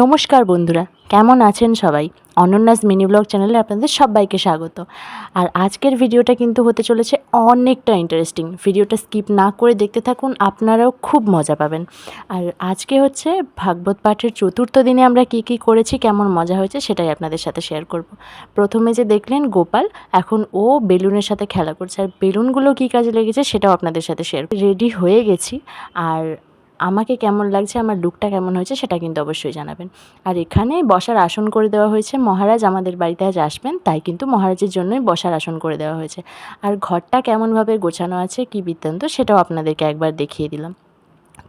নমস্কার বন্ধুরা, কেমন আছেন সবাই? অনন্যাস মিনি ব্লগ চ্যানেলে আপনাদের সবাইকে স্বাগত। আর আজকের ভিডিওটা কিন্তু হতে চলেছে অনেকটা ইন্টারেস্টিং ভিডিওটা স্কিপ না করে দেখতে থাকুন, আপনারাও খুব মজা পাবেন। আর আজকে হচ্ছে ভাগবত পাঠের চতুর্থ দিনে আমরা কি কি করেছি, কেমন মজা হয়েছে সেটাই আপনাদের সাথে শেয়ার করব। প্রথমে যে দেখলেন গোপাল, এখন ও বেলুনের সাথে খেলা করছে। আর বেলুনগুলো কী কাজে লেগেছে সেটাও আপনাদের সাথে শেয়ার রেডি হয়ে গেছি। আর আমাকে কেমন লাগছে, আমার লুকটা কেমন হয়েছে সেটা কিন্তু অবশ্যই জানাবেন। আর এখানে বসার আসন করে দেওয়া হয়েছে। মহারাজ আমাদের বাড়িতে আজ আসবেন, তাই কিন্তু মহারাজের জন্যই বসার আসন করে দেওয়া হয়েছে। আর ঘরটা কেমনভাবে গোছানো আছে, কী বৃত্তান্ত সেটাও আপনাদেরকে একবার দেখিয়ে দিলাম।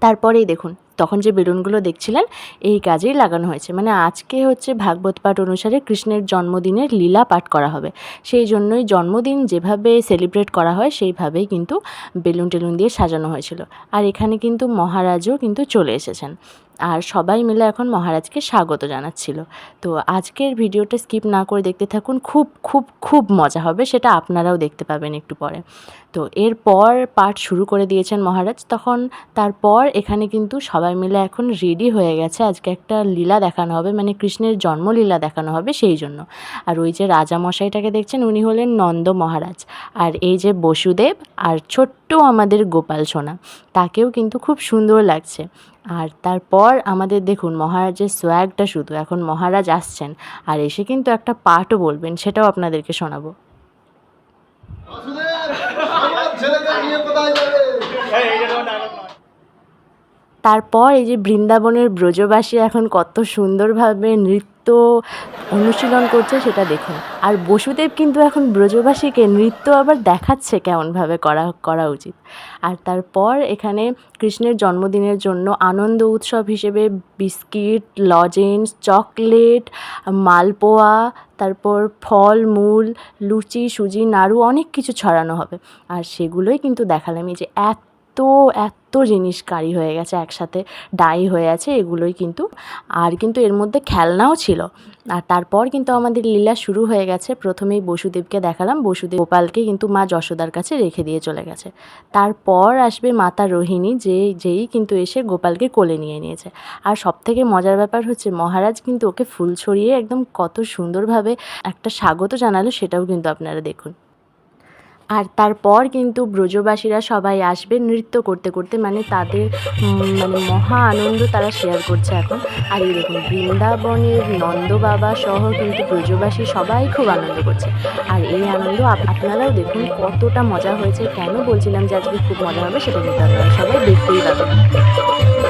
তারপরেই দেখুন তখন যে বেলুনগুলো দেখছিলেন, এই কাজেই লাগানো হয়েছে। মানে আজকে হচ্ছে ভাগবত পাঠ অনুসারে কৃষ্ণের জন্মদিনের লীলা পাঠ করা হবে। সেই জন্যই জন্মদিন যেভাবে সেলিব্রেট করা হয়, সেইভাবেই কিন্তু বেলুন টেলুন দিয়ে সাজানো হয়েছিল। আর এখানে কিন্তু মহারাজও কিন্তু চলে এসেছেন। আর সবাই মিলে এখন মহারাজকে স্বাগত জানাচ্ছিল। তো আজকের ভিডিওটা স্কিপ না করে দেখতে থাকুন, খুব খুব খুব মজা হবে, সেটা আপনারাও দেখতে পাবেন একটু পরে। তো এরপর পাঠ শুরু করে দিয়েছেন মহারাজ, তখন তারপর এখানে কিন্তু সবাই মিলে এখন রেডি হয়ে গেছে। আজকে একটা লীলা দেখানো হবে মানে কৃষ্ণের জন্মলীলা দেখানো হবে সেই জন্য। আর ওই যে রাজামশাইটাকে দেখছেন, উনি হলেন নন্দ মহারাজ। আর এই যে বসুদেব আর ছোট্ট আমাদের গোপাল সোনা, তাকেও কিন্তু খুব সুন্দর লাগছে। আর তারপর আমাদের দেখুন মহারাজের সোয়াগটা শুধু এখন মহারাজ আসছেন আর এসে কিন্তু একটা পাঠও বলবেন সেটাও আপনাদেরকে শোনাবো ছেলেকে নিয়ে কোথায় যাবে তারপর এই যে বৃন্দাবনের ব্রজবাসী এখন কত সুন্দরভাবে নৃত্য অনুশীলন করছে সেটা দেখুন। আর বসুদেব কিন্তু এখন ব্রজবাসীকে নৃত্য আবার দেখাচ্ছে কেমনভাবে করা করা উচিত। আর তারপর এখানে কৃষ্ণের জন্মদিনের জন্য আনন্দ উৎসব হিসেবে বিস্কিট, লজেন্স, চকলেট, মালপোয়া, তারপর ফল মূল লুচি, সুজি, নাড়ু অনেক কিছু ছড়ানো হবে। আর সেগুলোই কিন্তু দেখালাম। এই যে এত এত জিনিস কারি হয়ে গেছে, একসাথে ডাই হয়ে আছে, এগুলোই কিন্তু। আর কিন্তু এর মধ্যে খেলনাও ছিল। আর তারপর কিন্তু আমাদের লীলা শুরু হয়ে গেছে। প্রথমেই বসুদেবকে দেখালাম। বসুদেব গোপালকে কিন্তু মা যশোদার কাছে রেখে দিয়ে চলে গেছে। তারপর আসবে মাতা রোহিণী, যে, যেই কিন্তু এসে গোপালকে কোলে নিয়ে নিয়েছে। আর সব থেকে মজার ব্যাপার হচ্ছে, মহারাজ কিন্তু ওকে ফুল ছড়িয়ে একদম কত সুন্দরভাবে একটা স্বাগত জানালো, সেটাও কিন্তু আপনারা দেখুন। আর তারপর কিন্তু ব্রজবাসীরা সবাই আসবে নৃত্য করতে করতে মানে তাদের মানে মহা আনন্দ তারা শেয়ার করছে এখন। আর দেখুন, বৃন্দাবনের নন্দ বাবা সহ কিন্তু ব্রজবাসী সবাই খুব আনন্দ করছে। আর এই আনন্দ আপ- আপনারাও দেখুন কতটা মজা হয়েছে। কেন বলছিলাম যে আজকে খুব মজা হবে সেটা কিন্তু আপনারা সবাই দেখতেই পাবেন।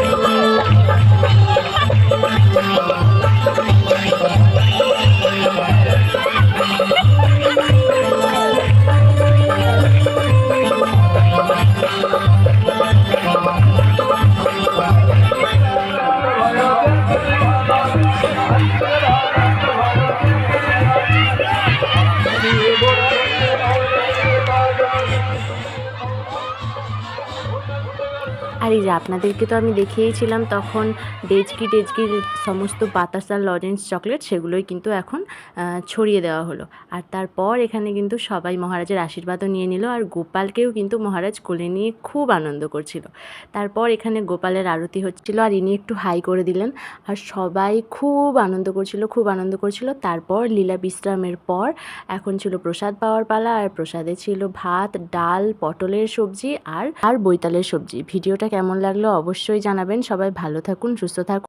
আর এই যে আপনাদেরকে তো আমি দেখিয়েছিলাম, তখন ডেজকি টেজকির সমস্ত বাতাসার লরেন্স চকলেট সেগুলোই কিন্তু এখন ছড়িয়ে দেওয়া হলো। আর তারপর এখানে কিন্তু সবাই মহারাজের আশীর্বাদও নিয়ে নিল আর গোপালকেও কিন্তু মহারাজ কোলে নিয়ে খুব আনন্দ করছিল। তারপর এখানে গোপালের আরতি হচ্ছিল আর ইনি একটু হাই করে দিলেন আর সবাই খুব আনন্দ করছিল, খুব আনন্দ করছিল। তারপর লীলা বিশ্রামের পর এখন ছিল প্রসাদ পাওয়ার পালা, আর প্রসাদে ছিল ভাত, ডাল, পটলের সবজি আর আর বৈতালের সবজি। ভিডিওটা কেমন লাগল অবশ্যই জানাবেন। সবাই ভালো থাকুন সুস্থ থাকুন।